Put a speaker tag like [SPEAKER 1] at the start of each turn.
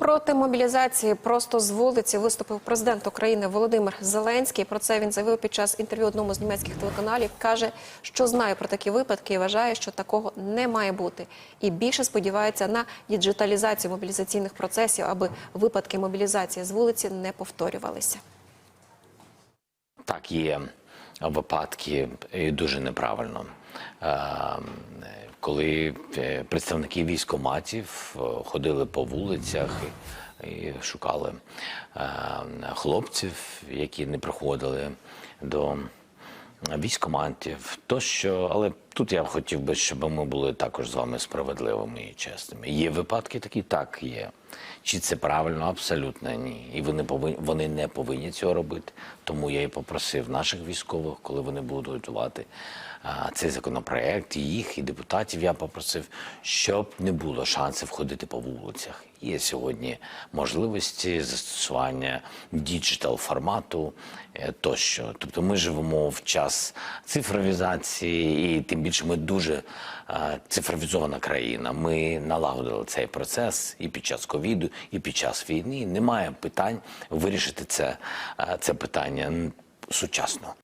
[SPEAKER 1] Проти мобілізації просто з вулиці виступив президент України Володимир Зеленський. Про це він заявив під час інтерв'ю одному з німецьких телеканалів. каже, що знає про такі випадки і вважає, що такого не має бути. І більше сподівається на діджиталізацію мобілізаційних процесів, аби випадки мобілізації з вулиці не повторювалися.
[SPEAKER 2] Так, є випадки і дуже неправильно. Коли е, представники військоматів е, ходили по вулицях і, шукали е, хлопців, які не приходили до військоматів, тощо, але тут я хотів би, щоб ми були також з вами справедливими і чесними. Є випадки такі, так є. Чи це правильно? Абсолютно ні. І вони повинні вони не повинні цього робити. Тому я і попросив наших військових, коли вони будуть готувати а, цей законопроект, і їх і депутатів. Я попросив, щоб не було шансів ходити по вулицях. Є сьогодні можливості застосування діджитал формату е, тощо. Тобто ми живемо в час цифровізації, і тим більше ми дуже е, цифровізована країна. Ми налагодили цей процес і під час ковіду, і під час війни. Немає питань вирішити це, е, це питання сучасно.